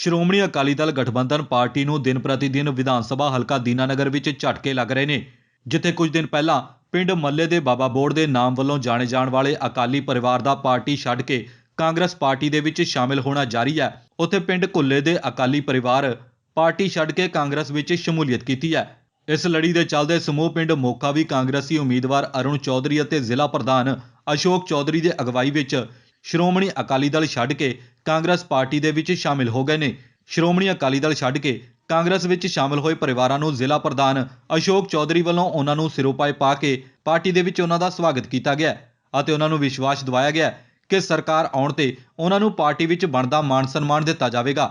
ਸ਼੍ਰੋਮਣੀ ਅਕਾਲੀ ਦਲ ਗਠਬੰਧਨ ਪਾਰਟੀ ਨੂੰ ਦਿਨ ਪ੍ਰਤੀ ਦਿਨ ਵਿਧਾਨ ਸਭਾ ਹਲਕਾ ਦੀਨਾਨਗਰ ਵਿੱਚ ਝਟਕੇ ਲੱਗ ਰਹੇ ਨੇ, ਜਿੱਥੇ ਕੁਝ ਦਿਨ ਪਹਿਲਾਂ ਪਿੰਡ ਮੱਲੇ ਦੇ ਬਾਬਾ ਬੋੜ ਦੇ ਨਾਮ ਵੱਲੋਂ ਜਾਣੇ ਜਾਣ ਵਾਲੇ ਅਕਾਲੀ ਪਰਿਵਾਰ ਦਾ ਪਾਰਟੀ ਛੱਡ ਕੇ ਕਾਂਗਰਸ ਪਾਰਟੀ ਦੇ ਵਿੱਚ ਸ਼ਾਮਿਲ ਹੋਣਾ ਜਾਰੀ ਹੈ। ਉੱਥੇ ਪਿੰਡ ਕੁੱਲੇ ਦੇ ਅਕਾਲੀ ਪਰਿਵਾਰ ਪਾਰਟੀ ਛੱਡ ਕੇ ਕਾਂਗਰਸ ਵਿੱਚ ਸ਼ਮੂਲੀਅਤ ਕੀਤੀ ਹੈ। ਇਸ ਲੜੀ ਦੇ ਚੱਲਦੇ ਸਮੂਹ ਪਿੰਡ ਮੋਕਾ ਵੀ ਕਾਂਗਰਸੀ ਉਮੀਦਵਾਰ ਅਰੁਣ ਚੌਧਰੀ ਅਤੇ ਜ਼ਿਲ੍ਹਾ ਪ੍ਰਧਾਨ ਅਸ਼ੋਕ ਚੌਧਰੀ ਦੇ ਅਗਵਾਈ ਵਿੱਚ ਸ਼੍ਰੋਮਣੀ ਅਕਾਲੀ ਦਲ ਛੱਡ ਕੇ ਕਾਂਗਰਸ ਪਾਰਟੀ ਦੇ ਵਿੱਚ ਸ਼ਾਮਿਲ ਹੋ ਗਏ ਨੇ। ਸ਼੍ਰੋਮਣੀ ਅਕਾਲੀ ਦਲ ਛੱਡ ਕੇ ਕਾਂਗਰਸ ਵਿੱਚ ਸ਼ਾਮਿਲ ਹੋਏ ਪਰਿਵਾਰਾਂ ਨੂੰ ਜ਼ਿਲ੍ਹਾ ਪ੍ਰਧਾਨ ਅਸ਼ੋਕ ਚੌਧਰੀ ਵੱਲੋਂ ਉਹਨਾਂ ਨੂੰ ਸਿਰੋਪਾਏ ਪਾ ਕੇ ਪਾਰਟੀ ਦੇ ਵਿੱਚ ਉਹਨਾਂ ਦਾ ਸਵਾਗਤ ਕੀਤਾ ਗਿਆ ਅਤੇ ਉਹਨਾਂ ਨੂੰ ਵਿਸ਼ਵਾਸ ਦਿਵਾਇਆ ਗਿਆ ਕਿ ਸਰਕਾਰ ਆਉਣ ਤੇ ਉਹਨਾਂ ਨੂੰ ਪਾਰਟੀ ਵਿੱਚ ਬਣਦਾ ਮਾਣ ਸਨਮਾਨ ਦਿੱਤਾ ਜਾਵੇਗਾ।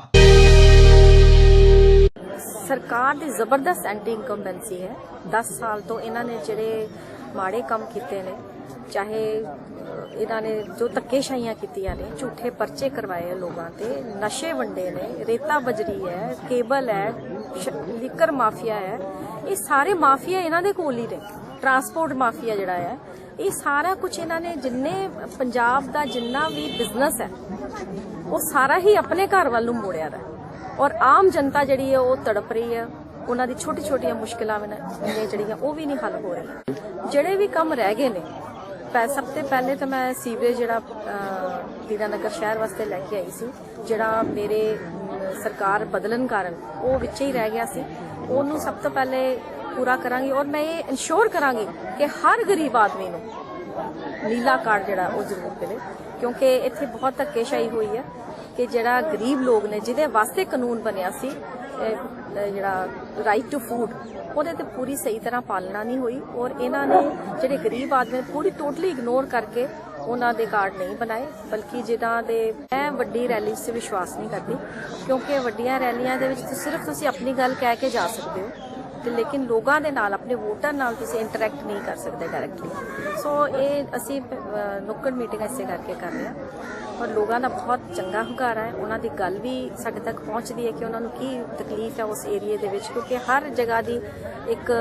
ਸਰਕਾਰ ਦੀ ਜ਼ਬਰਦਸਤ ਐਂਟੀ ਇਨਕੰਬੈਂਸੀ ਹੈ। 10 ਸਾਲ ਤੋਂ ਇਹਨਾਂ ਨੇ ਜਿਹੜੇ ਮਾੜੇ ਕੰਮ ਕੀਤੇ ਨੇ ਚਾਹੇ ਅਹ, ਇਹਨਾਂ ਨੇ ਜੋ ਧੱਕੇਸ਼ਾਹੀਆਂ ਕੀਤੀਆਂ ਨੇ ਝੂਠੇ ਪਰਚੇ ਕਰਵਾਏ ਲੋਕਾਂ ਤੇ ਨਸ਼ੇ ਵੰਡੇ ਨੇ ਰੇਤਾ ਬਜਰੀ ਹੈ ਕੇਬਲ ਹੈ ਸ਼- ਲਿਕਰ ਮਾਫੀਆ ਹੈ ਇਹ ਸਾਰੇ ਮਾਫੀਆ ਇਹਨਾਂ ਦੇ ਕੋਲ ਹੀ ਨੇ ਟਰਾਂਸਪੋਰਟ ਮਾਫੀਆ ਜਿਹੜਾ ਹੈ ਇਹ ਸਾਰਾ ਕੁਝ ਇਹਨਾਂ ਨੇ ਜਿੰਨੇ ਪੰਜਾਬ ਦਾ ਜਿੰਨਾ ਵੀ ਬਿਜ਼ਨਸ ਹੈ ਉਹ ਸਾਰਾ ਹੀ ਆਪਣੇ ਘਰ ਵੱਲ ਨੂੰ ਮੋੜਿਆ ਦਾ ਔਰ ਆਮ ਜਨਤਾ ਜਿਹੜੀ ਹੈ ਉਹ ਤੜਪ ਰਹੀ ਹੈ ਉਹਨਾਂ ਦੀ ਛੋਟੀ ਛੋਟੀਆਂ ਮੁਸ਼ਕਲਾਂ ਨੇ ਜਿਹੜੀਆਂ ਉਹ ਵੀ ਨਹੀਂ ਹੱਲ ਹੋ ਰਹੀਆਂ। ਜਿਹੜੇ ਵੀ ਕੰਮ ਰਹਿ ਗਏ ਨੇ ਪੈ ਸਭ ਤੋਂ ਪਹਿਲੇ ਤਾਂ ਮੈਂ ਸੀਵਰੇਜ ਜਿਹੜਾ ਅਹ, ਦੀਨਾਨਗਰ ਸ਼ਹਿਰ ਵਾਸਤੇ ਲੈ ਕੇ ਆਈ ਸੀ ਜਿਹੜਾ ਮੇਰੇ ਸਰਕਾਰ ਬਦਲਣ ਕਾਰਨ ਉਹ ਵਿੱਚ ਹੀ ਰਹਿ ਗਿਆ ਸੀ। ਉਹਨੂੰ ਸਭ ਤੋਂ ਪਹਿਲੇ ਪੂਰਾ ਕਰਾਂਗੀ ਔਰ ਮੈਂ ਇਹ ਇਨਸ਼ੋਰ ਕਰਾਂਗੀ ਕਿ ਹਰ ਗਰੀਬ ਆਦਮੀ ਨੂੰ ਨੀਲਾ ਕਾਰਡ ਜਿਹੜਾ ਉਹ ਜ਼ਰੂਰ ਮਿਲੇ ਕਿਉਂਕਿ ਇੱਥੇ ਬਹੁਤ ਧੱਕੇਸ਼ਾਹੀ ਹੋਈ ਹੈ ਕਿ ਜਿਹੜਾ ਗਰੀਬ ਲੋਕ ਨੇ ਜਿਹਦੇ ਵਾਸਤੇ ਕਾਨੂੰਨ ਬਣਿਆ ਸੀ ਜਿਹੜਾ ਰਾਈਟ ਟੂ ਫੂਡ ਉਹਦੇ ਤੇ ਪੂਰੀ ਸਹੀ ਤਰ੍ਹਾਂ ਪਾਲਣਾ ਨਹੀਂ ਹੋਈ ਔਰ ਇਹਨਾਂ ਨੇ ਜਿਹੜੇ ਗਰੀਬ ਆਦਮੀ ਨੇ ਪੂਰੀ ਟੋਟਲੀ ਇਗਨੋਰ ਕਰਕੇ ਉਹਨਾਂ ਦੇ ਕਾਰਡ ਨਹੀਂ ਬਣਾਏ, ਬਲਕਿ ਜਿਨ੍ਹਾਂ ਦੇ ਮੈਂ ਵੱਡੀ ਰੈਲੀ 'ਚ ਵਿਸ਼ਵਾਸ ਨਹੀਂ ਕਰਦੀ, ਕਿਉਂਕਿ ਵੱਡੀਆਂ ਰੈਲੀਆਂ ਦੇ ਵਿੱਚ ਸਿਰਫ ਤੁਸੀਂ ਆਪਣੀ ਗੱਲ ਕਹਿ ਕੇ ਜਾ ਸਕਦੇ ਹੋ। ਤੇ ਲੇਕਿਨ ਲੋਕਾਂ ਦੇ ਨਾਲ, ਆਪਣੇ ਵੋਟਰ ਨਾਲ ਤੁਸੀਂ ਇੰਟਰੈਕਟ ਨਹੀਂ ਕਰ ਸਕਦੇ ਡਾਇਰੈਕਟਲੀ ਸੋ ਇਹ ਅਸੀਂ ਨੁੱਕੜ ਮੀਟਿੰਗ ਇਸੇ ਕਰਕੇ ਕਰ ਰਹੇ ਹਾਂ। ਔਰ ਲੋਕਾਂ ਦਾ ਬਹੁਤ ਚੰਗਾ ਹੁੰਗਾਰਾ ਹੈ। ਉਹਨਾਂ ਦੀ ਗੱਲ ਵੀ ਸਾਡੇ ਤੱਕ ਪਹੁੰਚਦੀ ਹੈ ਕਿ ਉਹਨਾਂ ਨੂੰ ਕੀ ਤਕਲੀਫ ਹੈ ਉਸ ਏਰੀਏ ਦੇ ਵਿੱਚ, ਕਿਉਂਕਿ ਹਰ ਜਗ੍ਹਾ ਦੀ ਇੱਕ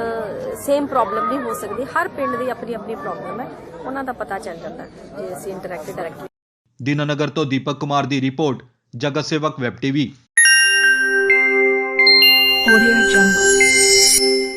ਸੇਮ ਪ੍ਰੋਬਲਮ ਨਹੀਂ ਹੋ ਸਕਦੀ। ਹਰ ਪਿੰਡ ਦੀ ਆਪਣੀ ਆਪਣੀ ਪ੍ਰੋਬਲਮ ਹੈ। ਉਹਨਾਂ ਦਾ ਪਤਾ ਚੱਲ ਜਾਂਦਾ ਜੇ ਅਸੀਂ ਇੰਟਰੈਕਟ ਡਾਇਰੈਕਟਲੀ ਦੀਨਾਨਗਰ ਤੋਂ ਦੀਪਕ ਕੁਮਾਰ ਦੀ ਰਿਪੋਰਟ, ਜਗਤ ਸੇਵਕ ਵੈਬ ਟੀਵੀ। Audio Jungle.